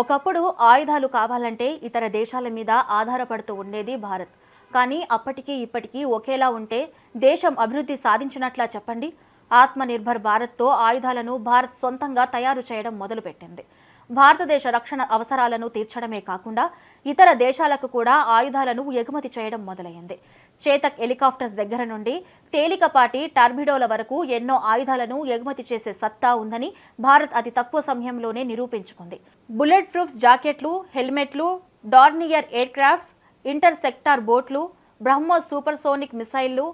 ఒకప్పుడు ఆయుధాలు కావాలంటే ఇతర దేశాల మీద ఆధారపడుతూ ఉండేది భారత్. కానీ అప్పటికి ఇప్పటికీ ఒకేలా ఉంటే దేశం అభివృద్ధి సాధించినట్లా చెప్పండి. ఆత్మనిర్భర్ భారత్తో ఆయుధాలను భారత్ సొంతంగా తయారు చేయడం మొదలుపెట్టింది. భారతదేశ రక్షణ అవసరాలను తీర్చడమే కాకుండా ఇతర దేశాలకు కూడా ఆయుధాలను ఎగుమతి చేయడం మొదలైంది. చేతక్ హెలికాప్టర్స్ దగ్గర నుండి తేలికపాటి టర్బిడోల వరకు ఎన్నో ఆయుధాలను ఎగుమతి చేసే సత్తా ఉందని భారత్ అతి తక్కువ సమయంలోనే నిరూపించుకుంది. బుల్లెట్ ప్రూఫ్స్ జాకెట్లు హెల్మెట్లు Dornier aircrafts inter sector బోట్లు బ్రహ్మోస్ సూపర్సోనిక్ మిసైళ్ళు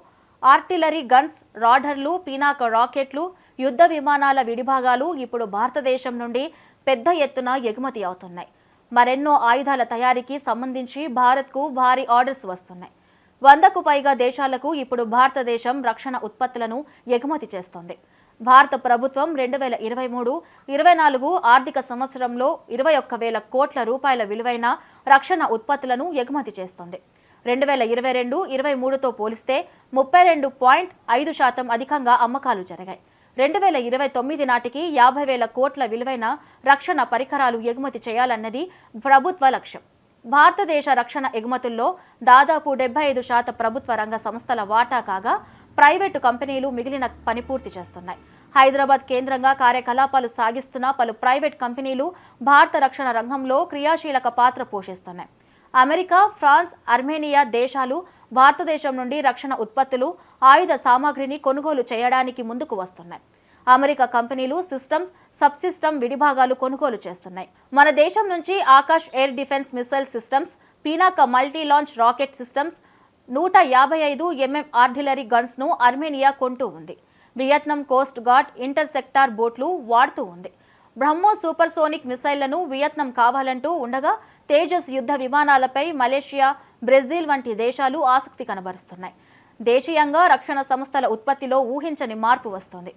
ఆర్టిలరీ గన్స్ రాడర్లు పీనాక రాకెట్లు యుద్ధ విమానాల విడిభాగాలు ఇప్పుడు భారతదేశం నుండి పెద్ద ఎత్తున ఎగుమతి అవుతున్నాయి. మరెన్నో ఆయుధాల తయారీకి సంబంధించి భారత్కు భారీ ఆర్డర్స్ వస్తున్నాయి. వందకు పైగా దేశాలకు ఇప్పుడు భారతదేశం రక్షణ ఉత్పత్తులను ఎగుమతి చేస్తోంది. భారత ప్రభుత్వం రెండు వేల ఇరవై మూడు ఇరవై నాలుగు ఆర్థిక సంవత్సరంలో ఇరవై ఒక్క వేల కోట్ల రూపాయల విలువైన రక్షణ ఉత్పత్తులను ఎగుమతి చేస్తోంది. రెండు వేల ఇరవై రెండు ఇరవై మూడుతో పోలిస్తే ముప్పై రెండు పాయింట్ ఐదు శాతం అధికంగా అమ్మకాలు జరిగాయి. రెండు వేల ఇరవై తొమ్మిది నాటికి యాభై వేల కోట్ల విలువైన రక్షణ పరికరాలు ఎగుమతి చేయాలన్నది ప్రభుత్వ లక్ష్యం. భారతదేశ రక్షణ ఎగుమతుల్లో దాదాపు డెబ్బై ఐదు శాతం ప్రభుత్వ రంగ సంస్థల వాటా కాగా ప్రైవేటు కంపెనీలు మిగిలిన పని పూర్తి చేస్తున్నాయి. హైదరాబాద్ కేంద్రంగా కార్యకలాపాలు సాగిస్తున్న పలు ప్రైవేట్ కంపెనీలు భారత రక్షణ రంగంలో క్రియాశీలక పాత్ర పోషిస్తున్నాయి. అమెరికా ఫ్రాన్స్ అర్మేనియా దేశాలు భారతదేశం నుండి రక్షణ ఉత్పత్తులు ఆయుధ సామాగ్రిని కొనుగోలు చేయడానికి ముందుకు వస్తున్నాయి. అమెరికా కంపెనీలు సిస్టమ్స్ సబ్ సిస్టమ్ విడిభాగాలు కొనుగోలు చేస్తున్నాయి. మన దేశం నుంచి Akash air defence missile systems Pinaka multi launch rocket systems నూట యాభై ఐదు ఎంఎం ఆర్టిలరీ గన్స్ను అర్మేనియా కొంటూ ఉంది. Vietnam coast guard inter sector బోట్లు వాడుతూ ఉంది. బ్రహ్మో సూపర్ సోనిక్ మిసైళ్ళను వియత్నాం కావాలంటూ ఉండగా తేజస్ యుద్ధ విమానాలపై మలేషియా బ్రెజిల్ వంటి దేశాలు ఆసక్తి కనబరుస్తున్నాయి. దేశీయంగా రక్షణ సంస్థల ఉత్పత్తిలో ఊహించని మార్పు వస్తోంది.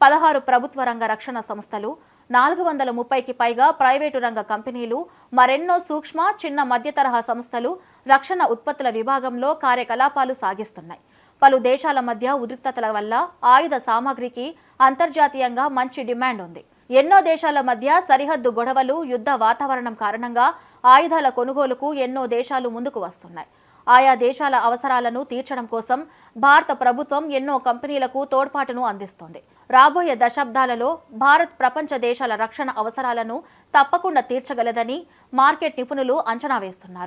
పదహారు ప్రభుత్వ రంగ రక్షణ సంస్థలు నాలుగు వందల ముప్పైకి పైగా ప్రైవేటు రంగ కంపెనీలు మరెన్నో సూక్ష్మ చిన్న మధ్య తరహా సంస్థలు రక్షణ ఉత్పత్తుల విభాగంలో కార్యకలాపాలు సాగిస్తున్నాయి. పలు దేశాల మధ్య ఉద్రిక్తతల వల్ల ఆయుధ సామాగ్రికి అంతర్జాతీయంగా మంచి డిమాండ్ ఉంది. ఎన్నో దేశాల మధ్య సరిహద్దు గొడవలు యుద్ధ వాతావరణం కారణంగా ఆయుధాల కొనుగోలుకు ఎన్నో దేశాలు ముందుకు వస్తున్నాయి. ఆయా దేశాల అవసరాలను తీర్చడం కోసం భారత ప్రభుత్వం ఎన్నో కంపెనీలకు తోడ్పాటును అందిస్తోంది. రాబోయే దశాబ్దాలలో భారత్ ప్రపంచ దేశాల రక్షణ అవసరాలను తప్పకుండా తీర్చగలదని మార్కెట్ నిపుణులు అంచనా వేస్తున్నారు.